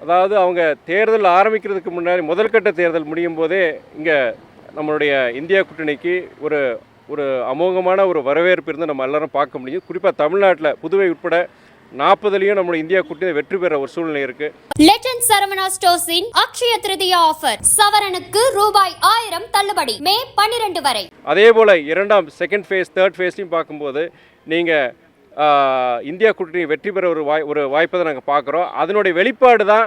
அதாவது அவங்க தேர்தல் ஆரம்பிக்கிறதுக்கு முன்னாடி முதல்கட்ட தேர்தல் முடியும் போதே இங்கே நம்மளுடைய இந்தியா கூட்டணிக்கு ஒரு ஒரு அமோகமான ஒரு வரவேற்பு இருந்து நம்ம எல்லாரும் பார்க்க முடியும். குறிப்பாக தமிழ்நாட்டில் புதுவை உட்பட நாற்பதுலேயும் நம்மளுடைய இந்தியா கூட்டணி வெற்றி பெற ஒரு சூழ்நிலை இருக்குது லெஜண்ட் சரவணா ஸ்டோர்ஸின் அக்ஷய திருதியா ஆஃபர் சவரனுக்கு ரூபாய் ஆயிரம் தள்ளுபடி மே பன்னிரண்டு வரை. அதே போல் இரண்டாம் செகண்ட் ஃபேஸ் தேர்ட் ஃபேஸ்லையும் பார்க்கும்போது நீங்கள் இந்தியா கூட்டணி வெற்றி பெற ஒரு வாய் ஒரு வாய்ப்பை தான் நாங்கள் பார்க்குறோம். அதனுடைய வெளிப்பாடு தான்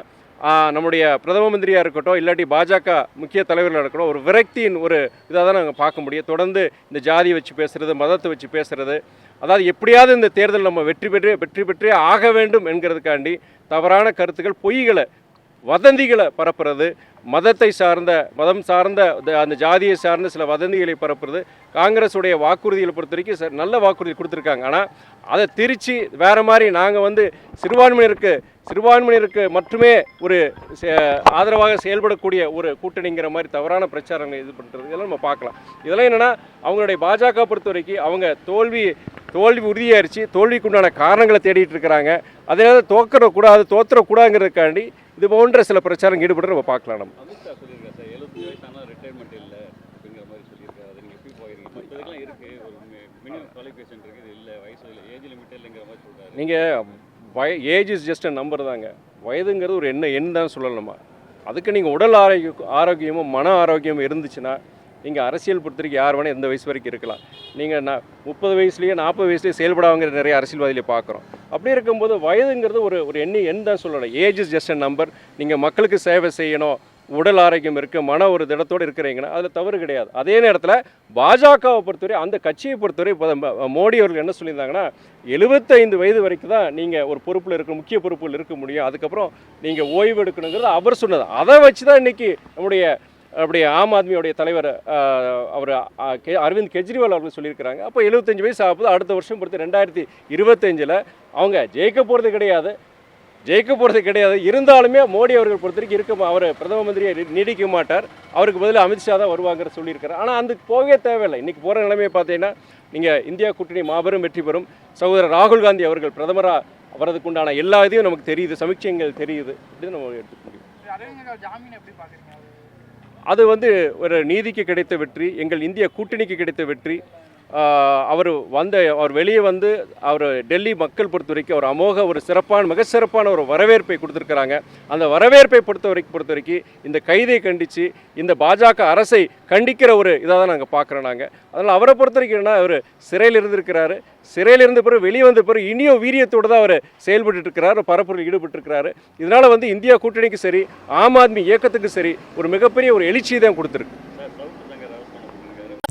நம்முடைய பிரதம மந்திரியாக இருக்கட்டும் இல்லாட்டி பாஜக முக்கிய தலைவர்களாக இருக்கட்டும் ஒரு விரக்தியின் ஒரு இதாக தான் நாங்கள் பார்க்க முடியும். தொடர்ந்து இந்த ஜாதியை வச்சு பேசுகிறது மதத்தை வச்சு பேசுகிறது அதாவது எப்படியாவது இந்த தேர்தல் நம்ம வெற்றி பெற்று வெற்றி பெற்றே ஆக வேண்டும் என்கிறதுக்காண்டி தவறான கருத்துக்கள் பொய்களை வதந்திகளை பரப்புறது மதத்தை சார்ந்த மதம் சார்ந்த அந்த ஜாதியை சார்ந்த சில வதந்திகளை பரப்புறது காங்கிரஸுடைய வாக்குறுதிகளை பொறுத்த வரைக்கும் ச- நல்ல வாக்குறுதி கொடுத்துருக்காங்க. ஆனால் அதை திரிச்சு வேற மாதிரி நாங்கள் வந்து சிறுபான்மையினருக்கு சிறுபான்மையினருக்கு மட்டுமே ஒரு ஆதரவாக செயல்படக்கூடிய ஒரு கூட்டணிங்கிற மாதிரி தவறான பிரச்சாரங்களை இது பண்ணுறது இதெல்லாம் நம்ம பார்க்கலாம். இதெல்லாம் என்னென்னா அவங்களுடைய பாஜக பொறுத்த வரைக்கும் அவங்க தோல்வி தோல்வி உறுதியாயிருச்சு. தோல்விக்கு உண்டான காரணங்களை தேடிட்டு இருக்கிறாங்க அதனால தோக்கறக்கூடாது தோத்துறக்கூடாதுங்கிறதுக்காண்டி இது போன்ற சில பிரச்சாரம் ஈடுபட்டு நம்ம பார்க்கலாம் நம்ம. நீங்கள் வய ஏஜ் இஸ் ஜஸ்ட் நம்பர் தாங்க. வயதுங்கிறது ஒரு என்ன எண் தான் சொல்லணுமா? அதுக்கு நீங்கள் உடல் ஆரோக்கியம் ஆரோக்கியமும் மன ஆரோக்கியமும் இருந்துச்சுன்னா நீங்கள் அரசியல் பொறுத்த வரைக்கும் யார் வேணால் எந்த வயசு வரைக்கும் இருக்கலாம். நீங்கள் நான் முப்பது வயசுலேயே நாற்பது வயசுலேயே செயல்படாங்கிற நிறைய அரசியல்வாதிகளை பார்க்குறோம். அப்படி இருக்கும்போது வயதுங்கிறது ஒரு ஒரு எண்ணி எண் தான் சொல்லணும். Age is just a number நீங்கள் மக்களுக்கு சேவை செய்யணும். உடல் ஆரோக்கியம் இருக்குது மன ஒரு திடத்தோடு இருக்கிறீங்கன்னா அதில் தவறு கிடையாது. அதே நேரத்தில் பாஜகவை பொறுத்தவரை அந்த கட்சியை பொறுத்தவரை இப்போ மோடி அவர்கள் என்ன சொல்லியிருந்தாங்கன்னா எழுபத்தைந்து வயது வரைக்கும் தான் நீங்கள் ஒரு பொறுப்பில் இருக்க முக்கிய பொறுப்பில் இருக்க முடியும். அதுக்கப்புறம் நீங்கள் ஓய்வு எடுக்கணுங்கிறது அவர் சொன்னது. அதை வச்சு தான் இன்றைக்கி நம்முடைய அப்படியே ஆம் ஆத்மியோடைய தலைவர் அவர் கே அரவிந்த் கெஜ்ரிவால் அவர்கள் சொல்லியிருக்கிறாங்க. அப்போ எழுபத்தஞ்சு வயசு ஆகுது அடுத்த வருஷம் பொறுத்து ரெண்டாயிரத்தி இருபத்தஞ்சில் அவங்க ஜெயிக்க போகிறது கிடையாது. ஜெயிக்க போகிறது கிடையாது. இருந்தாலுமே மோடி அவர்கள் பொறுத்த வரைக்கும் இருக்க அவர் பிரதம மந்திரியை நீடிக்க மாட்டார். அவருக்கு பதிலாக அமித்ஷா தான் வருவாங்கிற சொல்லியிருக்காரு ஆனால் அந்த போகவே தேவையில்லை. இன்றைக்கி போகிற நிலைமையை பார்த்தீங்கன்னா நீங்கள் இந்தியா கூட்டணி மாபெரும் வெற்றி பெறும். சகோதரர் ராகுல் காந்தி அவர்கள் பிரதமராக வரதுக்கு உண்டான எல்லா இதையும் நமக்கு தெரியுது. சமீட்சைகள் தெரியுது. அப்படின்னு நம்ம எடுத்துக்க முடியும். அது வந்து ஒரு நீதிக்கு கிடைத்த வெற்றி எங்கள் இந்திய கூட்டணிக்கு கிடைத்த வெற்றி அவர் வந்த அவர் வெளியே வந்து அவர் டெல்லி மக்கள் பொறுத்த வரைக்கும் ஒரு அமோக ஒரு சிறப்பான மிக சிறப்பான ஒரு வரவேற்பை கொடுத்துருக்குறாங்க. அந்த வரவேற்பை பொறுத்த வரைக்கும் பொறுத்த வரைக்கும் இந்த கைதை கண்டித்து இந்த பாஜக அரசை கண்டிக்கிற ஒரு இதாக தான் நாங்கள் பார்க்குறோம் நாங்கள் அதனால் அவரை பொறுத்த வரைக்கும் என்னன்னா அவர் சிறையில் இருந்திருக்கிறாரு. சிறையில் இருந்த பிறகு வெளியே வந்த பிறகு இனியும் வீரியத்தோடு தான் அவர் செயல்பட்டு இருக்கிறாரு பரப்புரையில் ஈடுபட்டுருக்கிறாரு. இதனால் வந்து இந்தியா கூட்டணிக்கு சரி ஆம் ஆத்மி இயக்கத்துக்கு சரி ஒரு மிகப்பெரிய ஒரு எழுச்சியை தான் கொடுத்துருக்கு சார் சவுக்கு சங்கர் அரசு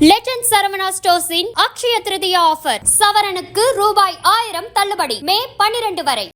லெட்டன் லெஜண்ட் சரவணா ஸ்டோர்ஸின் அக்ஷய திருதியா ஆஃபர் சவரனுக்கு ரூபாய் ஆயிரம் தள்ளுபடி. மே பன்னிரண்டு வரை.